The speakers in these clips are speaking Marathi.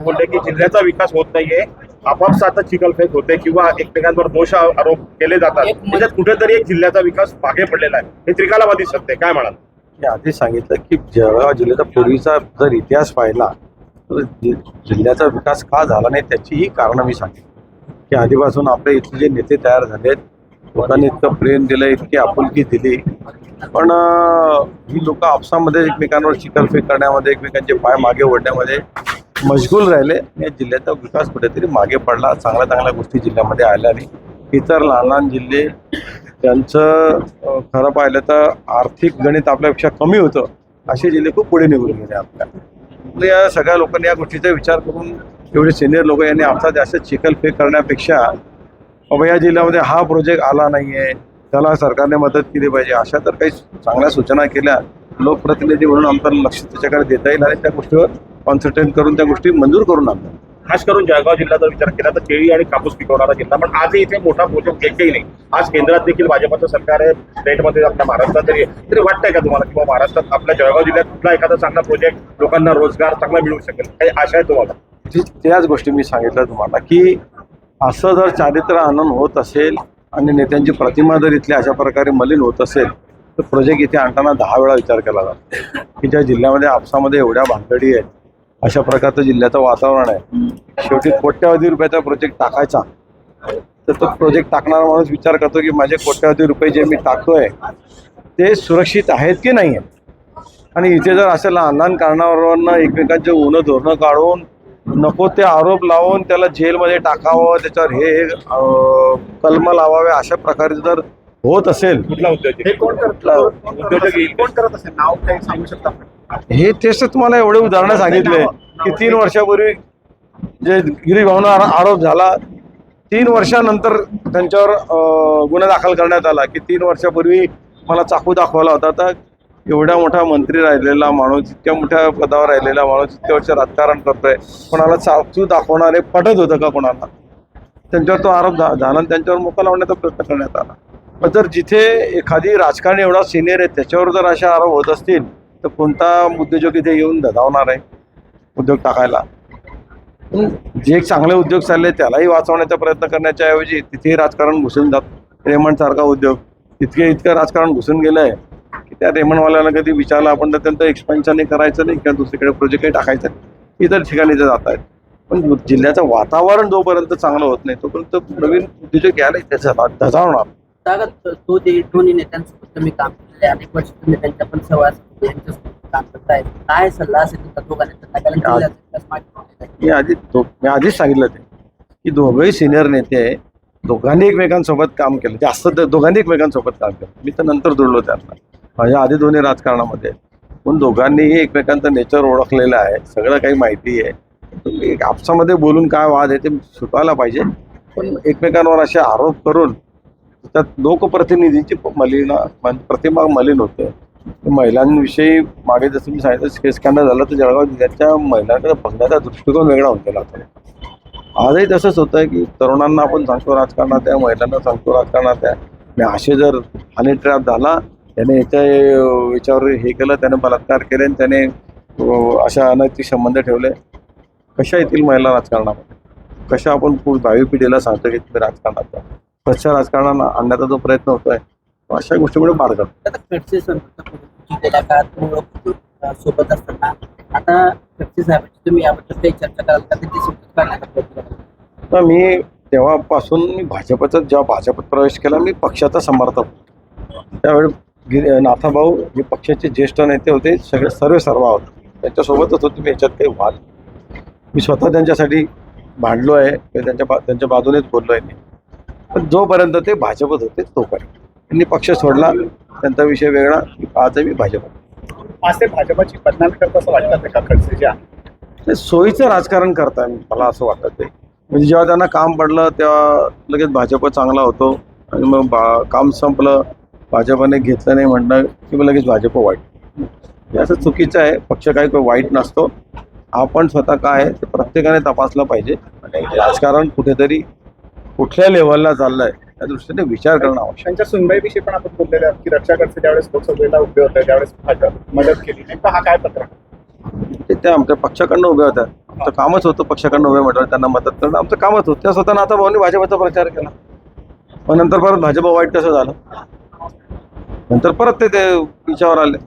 बोलले की जिल्ह्याचा विकास होत नाहीये. आपापसातच चिखलफेक होते किंवा एकमेकांवर दोष आरोप केले जातात. त्याच्यात कुठेतरी एक जिल्ह्याचा विकास मागे पडलेला आहे. हे त्रिकालाबाधी सत्य आहे. काय म्हणाल? मी आधी सांगितलं की जळगाव जिल्ह्याचा पूर्वीचा जर इतिहास पाहिला तर जिल्ह्याचा विकास का झाला नाही त्याचीही कारणं मी सांगितली की आधीपासून आपले इथले जे नेते तयार झालेत लोकांनी इतकं प्रेम दिलं इतकी आपुलकी दिली. पण ही लोक आपसामध्ये एकमेकांवर चिकलफेक करण्यामध्ये एकमेकांचे पाय मागे ओढण्यामध्ये मशगूल राहिले. या जिल्ह्याचा विकास कुठेतरी मागे पडला. चांगल्या चांगल्या गोष्टी जिल्ह्यामध्ये आल्या आणि इतर लहान लहान जिल्हे त्यांचं खरं पाहिलं तर आर्थिक गणित आपल्यापेक्षा कमी होतं. असे जिल्हे खूप पुढे निघून गेले आपल्या. या सगळ्या लोकांनी या गोष्टीचा विचार करून एवढे सिनियर लोक यांनी आमचा जास्त चिखलफेक करण्यापेक्षा बाबा या जिल्ह्यामध्ये हा प्रोजेक्ट आला नाही आहे त्याला सरकारने मदत केली पाहिजे. अशा तर काही चांगल्या सूचना केल्या. लोकप्रतिनिधी म्हणून आमचं लक्ष त्याच्याकडे देता येईल आणि त्या गोष्टीवर कॉन्सन्ट्रेट करून त्या गोष्टी मंजूर करून आणतात. खास करून जळगाव जिल्ह्याचा विचार केला तर केळी आणि कापूस पिकवणारा जिल्हा. पण आजही इथे मोठा प्रोजेक्ट एकही नाही. आज केंद्रात देखील भाजपचं सरकार आहे. स्टेटमध्ये आपल्या महाराष्ट्रात तरी. तरी वाटतंय का तुम्हाला किंवा महाराष्ट्रात आपल्या जळगाव जिल्ह्यात कुठला एखादा चांगला प्रोजेक्ट लोकांना रोजगार चांगला मिळू शकेल? काही आशा आहे तुम्हाला? त्याच गोष्टी मी सांगितलं तुम्हाला की असं जर चारित्र्य आनंद होत असेल आणि नेत्यांची प्रतिमा जर इथल्या अशा प्रकारे मलिन होत असेल तर प्रोजेक्ट इथे आणताना दहा वेळा विचार केला जातो. की ज्या जिल्ह्यामध्ये आपसामध्ये एवढ्या भानगडी आहेत अशा प्रकारचं जिल्ह्याचं वातावरण आहे शेवटी कोट्यावधी रुपयाचा प्रोजेक्ट टाकायचा. तर तो प्रोजेक्ट टाकणारा माणूस विचार करतो की माझे कोट्यावधी रुपये जे मी टाकतोय ते सुरक्षित आहेत की नाही? आहेत आणि इथे जर अशा लहान लहान कारणावरनं एकमेकांचे ऊन धोरणं काढून नको ते आरोप लावून त्याला जेलमध्ये टाकावं त्याच्यावर हे कलम लावावे अशा प्रकारे जर होत असेल. कुठला उद्योग हे कोण करत? उद्योजक येईल? कोण करत असेल? नाव काही सांगू शकता आपण? हे तेच तर तुम्हाला एवढे उदाहरणं सांगितले की तीन वर्षापूर्वी जे गिरीभावना आरोप झाला तीन वर्षानंतर त्यांच्यावर अं, गुन्हा दाखल करण्यात आला की तीन वर्षापूर्वी मला चाकू दाखवला होता. तर एवढ्या मोठा मंत्री राहिलेला माणूस इतक्या मोठ्या पदावर राहिलेला माणूस इतक्या वर्ष राजकारण करतोय. कोणाला चाकू दाखवणारे पटत होतं का कोणाला? त्यांच्यावर तो आरोप झा- झाला आणि त्यांच्यावर मुका लावण्याचा प्रयत्न करण्यात आला. पण जर जिथे एखादी राजकारणी एवढा सिनियर आहे त्याच्यावर जर अशा आरोप होत असतील तर कोणता उद्योजक इथे येऊन धजावणार आहे उद्योग टाकायला? जे जे चांगले उद्योग चालले त्यालाही वाचवण्याचा प्रयत्न करण्याच्या ऐवजी तिथेही राजकारण घुसून जात. रेमंड सारखा उद्योग. इतके इतकं राजकारण घुसून गेलं आहे की त्या रेमंडवाल्याला कधी विचारलं आपण तर त्यांचं एक्सपेन्शनही करायचं नाही किंवा दुसरीकडे प्रोजेक्ट काही टाकायचं नाही. इतर ठिकाणी ते जात आहेत. पण जिल्ह्याचं वातावरण जोपर्यंत चांगलं होत नाही तोपर्यंत नवीन उद्योजक यायला त्याचा धजावणार. तो दोन्ही नेत्यांसोबत तुम्ही काम केलेले आहे. अनेक वर्ष तुम्ही त्यांच्या पण सहवास यांच्यासोबत काम करताय. काय सल्ला असेल तुमचा दोघांनी? कारण जिल्ह्याचा विकास मागे पडलेला आहे. मी आधी मी आधीच सांगितलं ते की दोघंही सिनियर नेते आहे. दोघांनी एकमेकांसोबत काम केलं. जास्त दोघांनी एकमेकांसोबत काम केलं. मी तर नंतर जुळलो त्यांना. माझ्या आधी दोन्ही राजकारणामध्ये. पण दोघांनीही एकमेकांचं नेचर ओळखलेलं आहे. सगळं काही माहिती आहे. तुम्ही एक आपसामध्ये बोलून काय वाद आहे ते सुटायला पाहिजे. पण एकमेकांवर असे आरोप करून त्यात लोकप्रतिनिधींची मलिन प्रतिमा मलिन होते. महिलांविषयी मागे जसं मी सांगितलं स्कॅन्डल झालं तर जळगाव जिल्ह्याच्या महिलांकडे बघण्याचा दृष्टिकोन वेगळा होऊन गेला होता आजही तसंच होतं की तरुणांना आपण सांगतो राजकारणात आहे महिलांना सांगतो राजकारणात आहे. असे जर हनी ट्रॅप झाला त्याने याच्या याच्यावर हे केलं त्याने बलात्कार केले आणि त्याने अशा अनैतिक संबंध ठेवले कशा येतील महिला राजकारणामध्ये? कशा आपण पुढ- भावी पिढीला सांगतो की तुम्ही राजकारणात स्वच्छ राजकारणाला आणण्याचा जो प्रयत्न होतोय तो अशा गोष्टीमुळे मार्ग खडसे ओळखतो, अं, सोबत असताना आता खडसे साहेबांची तुम्ही याबद्दल काही चर्चा कराल का? त्यांची सोबत काढण्याचा प्रयत्न कराल? तर मी तेव्हापासून मी भाजपचा जेव्हा भाजपात प्रवेश केला मी पक्षाचा समर्थक. त्यावेळी नाथाभाऊ जे पक्षाचे ज्येष्ठ नेते होते सगळे सर्व सर्व होते. त्यांच्यासोबतच होते मी याच्यात काही वाद मी स्वतः त्यांच्यासाठी भांडलो आहे त्यांच्या बा त्यांच्या बाजूनेच बोललो आहे मी. पण जोपर्यंत ते भाजपत होते तोपर्यंत. त्यांनी पक्ष सोडला त्यांचा विषय वेगळा आजही मी भाजप. आज ते भाजपाची बदनामी करत असं वाटतं का खडसे जे आहे? ते सोयीचं राजकारण करताय मला असं वाटतं ते म्हणजे जेव्हा त्यांना काम पडलं तेव्हा लगेच भाजप चांगला होतो. आणि मग बा काम संपलं भाजपने घेतलं नाही म्हणणं की मग लगेच भाजप वाईट. हे असं चुकीचं आहे पक्ष काही काही वाईट नसतो. आपण स्वतः काय आहे ते प्रत्येकाने तपासलं पाहिजे. आणि राजकारण कुठेतरी कुठल्या लेवलला चाललंय त्या दृष्टीने विचार करणं आवश्यक. त्यांच्या सुनबाईविषयी पण आपण बोललेले आहोत की रक्षा खडसे ज्यावेळेस लोकसभेला उभे होते त्यावेळेस मदत केली नेमका हा काय पत्र. ते त्या आमच्या पक्षाकडनं उभ्या होत्या. आमचं कामच होतं पक्षाकडनं उभे म्हटलं त्यांना मदत करणं. आमचं कामच होतं. त्या स्वतः आता भाऊनी भाजपचा प्रचार केला. मग नंतर परत भाजप वाईट कसं झालं? नंतर परत ते ते विचारावर आले.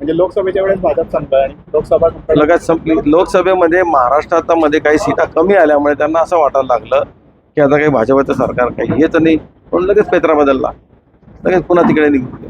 म्हणजे लोकसभेच्या वेळेस भाजप संपलं आणि लोकसभा लगेच संपली. लोकसभेमध्ये महाराष्ट्रात मध्ये काही सीटा कमी आल्यामुळे त्यांना असं वाटायला लागलं की आता काही भाजपाचं सरकार काही येत नाही म्हणून लगेच पेत्रा बदलला. लगेच पुन्हा तिकडे निघून